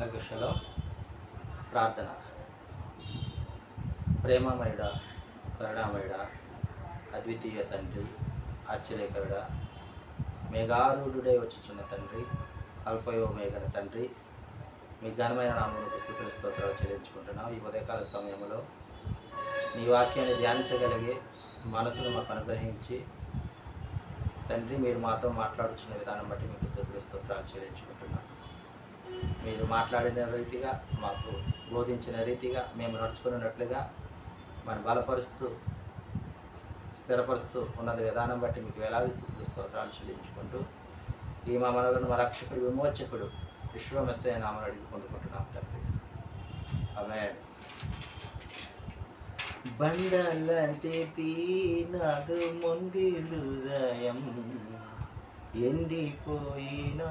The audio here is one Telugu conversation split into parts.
సంఘర్షలో ప్రార్థన. ప్రేమమయుడ కరుణామయుడ అద్వితీయ తండ్రి ఆశ్చర్యకరుడ మేఘారూఢుడై వచ్చిచున్న తండ్రి అల్ఫయో మేఘన తండ్రి మీ ఘనమైన నామములకు స్థుతుల స్తోత్రాలు చెల్లించుకుంటున్నాం. ఈ ఉదయకాల సమయంలో మీ వాక్యాన్ని ధ్యానించగలిగే మనసును మాకు అనుగ్రహించి తండ్రి మీరు మాతో మాట్లాడుచున్న విధానం బట్టి మీకు స్థుతుల స్తోత్రాలు చెల్లించుకుంటున్నాం. మీరు మాట్లాడిన రీతిగా మాకు బోధించిన రీతిగా మేము నడుచుకున్నట్లుగా మన బలపరుస్తూ స్థిరపరుస్తూ ఉన్నది విధానం బట్టి మీకు వేలాది స్థితులు స్తోత్రాలు చెల్లించుకుంటూ ఈ మా మనలను మా రక్షకుడు విమోచకుడు విశ్వమస్య నామను అడిగి పొందుకుంటున్నాం తండ్రి. అమే బండలంటే నాదు ముందు హృదయం ఎండిపోయినా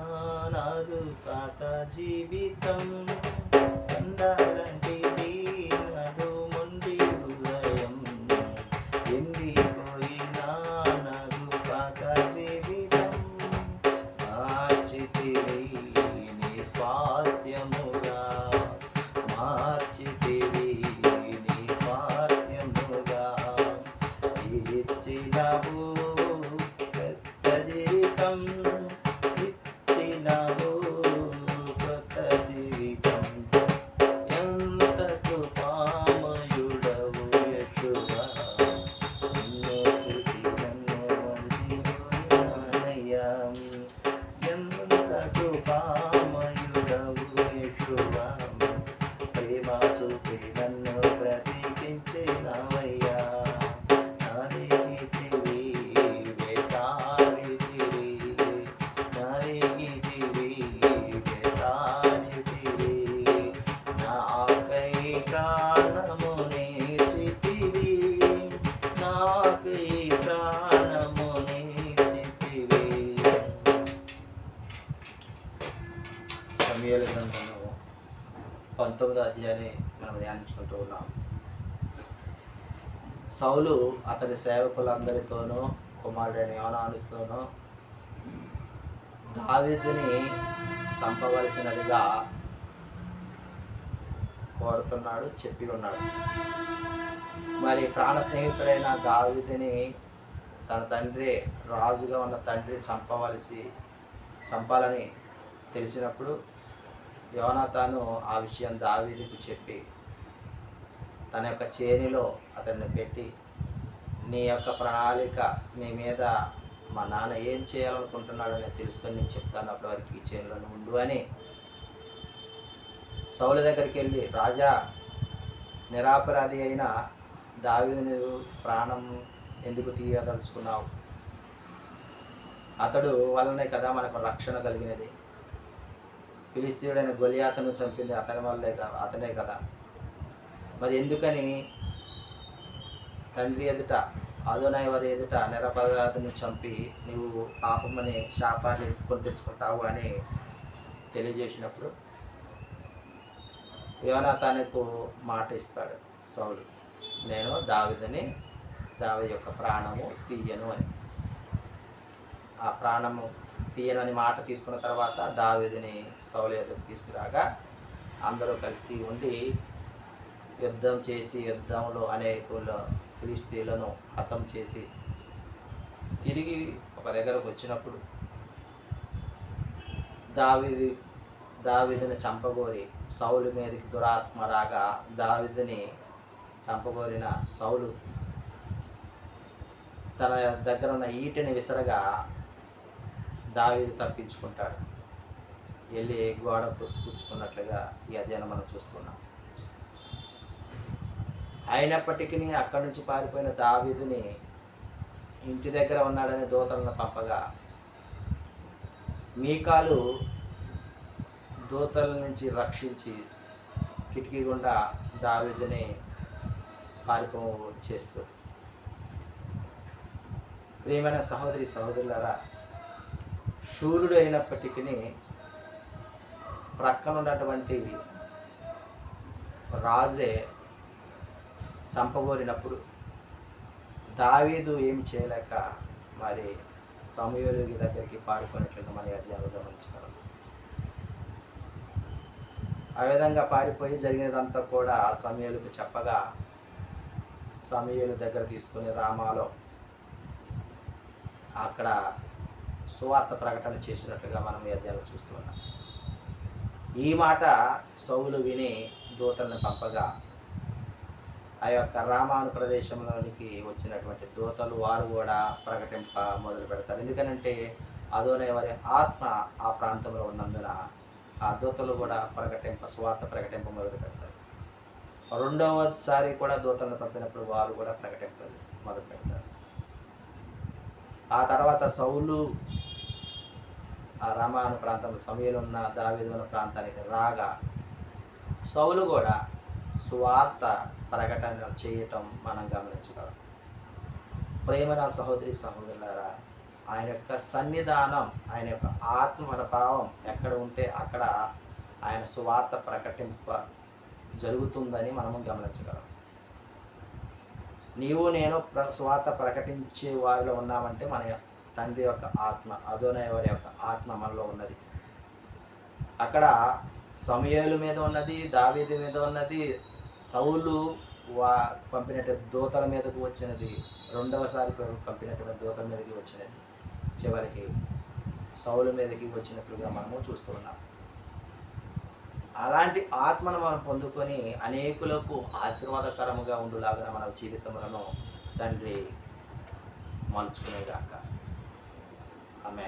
నాదు పాత జీవితం. జీవితం ఇచ్చినవు పంతొమ్మిదో అధ్యాయాన్ని మనం ధ్యానించుకుంటూ ఉన్నాం. సౌలు అతని సేవకులందరితోనూ కుమారుడైన యోనానితోనూ దావిదిని చంపవలసినదిగా కోరుతున్నాడు చెప్పి ఉన్నాడు. మరి ప్రాణ స్నేహితుడైన దావిదిని తన తండ్రి రాజుగా ఉన్న తండ్రి చంపవలసి చంపాలని తెలిసినప్పుడు యోనాతాను ఆ విషయం దావీదుకు చెప్పి తన యొక్క చేనిలో అతన్ని పెట్టి నీ యొక్క ప్రణాళిక నీ మీద మా నాన్న ఏం చేయాలనుకుంటున్నాడో నేను తెలుసుకొని నేను చెప్తాను అప్పటి వరకు ఈ చేనులోనే ఉండు అని సౌల దగ్గరికి వెళ్ళి రాజా నిరాపరాధి అయిన దావీదుని ప్రాణం ఎందుకు తీయదలుచుకున్నావు? అతడు వలనే కదా మనకు రక్షణ కలిగినది. ఫిలిస్తీయుడైన గొలియాతను చంపింది అతని వల్లే కదా అతనే కదా. మరి ఎందుకని తండ్రి ఎదుట ఆదోనాయి వారి ఎదుట నిరపరాధను చంపి నువ్వు పాపమని శాపాన్ని కొని తెచ్చుకుంటావు అని తెలియజేసినప్పుడు యోనాతానికి మాట ఇస్తాడు సౌలు నేను దావిదని దావి యొక్క ప్రాణము తీయను అని. ఆ ప్రాణము తీయనని మాట తీసుకున్న తర్వాత దావేదిని సౌలు ఎదురు తీసుకురాగా అందరూ కలిసి ఉండి యుద్ధం చేసి యుద్ధంలో అనేకుల ఫిలిస్తీన్లను హతం చేసి తిరిగి ఒక దగ్గరకు వచ్చినప్పుడు దావిది దావిదిని చంపగోరి సౌలు మీదకి దురాత్మ రాగా దావిదిని చంపగోరిన సౌలు తన దగ్గర ఉన్న ఈటని విసరగా దావిది తప్పించుకుంటాడు. వెళ్ళి గోడ పుచ్చుకున్నట్లుగా ఈ అధ్యయనం మనం చూస్తున్నాం. అయినప్పటికీ అక్కడి నుంచి పారిపోయిన దావీదుని ఇంటి దగ్గర ఉన్నాడనే దూతలను పంపగా మీకాలు దూతల నుంచి రక్షించి కిటికీ గుండా దావీదుని పారిపో చేస్తుంది ప్రియమైన సహోదరి సహోదరులరా శూరుడు అయినప్పటికీ ప్రక్కన ఉన్నటువంటి రాజే చంపబోరినప్పుడు దావీదు ఏం చేయలేక మరి సమయోగి దగ్గరికి పారిపోయినట్లుగా మన అధ్యాయంలో గమనించగలం ఆ విధంగా పారిపోయి జరిగినదంతా కూడా సమయాలకు చెప్పగా సమయాలు దగ్గర తీసుకుని రామాలో అక్కడ సువార్త ప్రకటన చేసినట్లుగా మనం ఈ చూస్తున్నాం ఈ మాట సౌలు విని దూతలను పంపగా ఆ యొక్క రామాను ప్రదేశంలోనికి వచ్చినటువంటి దూతలు వారు కూడా ప్రకటింప మొదలు పెడతారు. ఎందుకనంటే అదోనే వారి ఆత్మ ఆ ప్రాంతంలో ఉన్నందున ఆ దూతలు కూడా ప్రకటింప స్వార్థ ప్రకటింప మొదలు పెడతారు. రెండవసారి కూడా దూతలను పంపినప్పుడు వారు కూడా ప్రకటింప మొదలు పెడతారు. ఆ తర్వాత సౌలు ఆ రామాను ప్రాంతంలో సమయలు ఉన్న దావీదు ఉన్న ప్రాంతానికి రాగా సౌలు కూడా స్వార్థ ప్రకటన చేయటం మనం గమనించగలం. ప్రేమన సహోదరి సహోదరులారా ఆయన యొక్క సన్నిధానం ఆయన యొక్క ఆత్మ ప్రభావం ఎక్కడ ఉంటే అక్కడ ఆయన సువార్త ప్రకటింప జరుగుతుందని మనము గమనించగలం. నీవు నేను ప్ర స్వార్థ ప్రకటించే వారిలో ఉన్నామంటే మన తండ్రి యొక్క ఆత్మ అదోనే వారి యొక్క ఆత్మ మనలో ఉన్నది. అక్కడ సమయాలు మీద ఉన్నది దావీదు మీద ఉన్నది సౌలు వా పంపినటువంటి దూతల మీదకు వచ్చినది రెండవసారి పంపినటువంటి దూతల మీదకి వచ్చినది. చివరికి సౌలు మీదకి వచ్చినట్లుగా మనము చూస్తూ ఉన్నాం. అలాంటి ఆత్మను మనం పొందుకొని అనేకులకు ఆశీర్వాదకరముగా ఉండులాగా మన జీవితములను తండ్రి మలుచుకునేదాకా ఆమె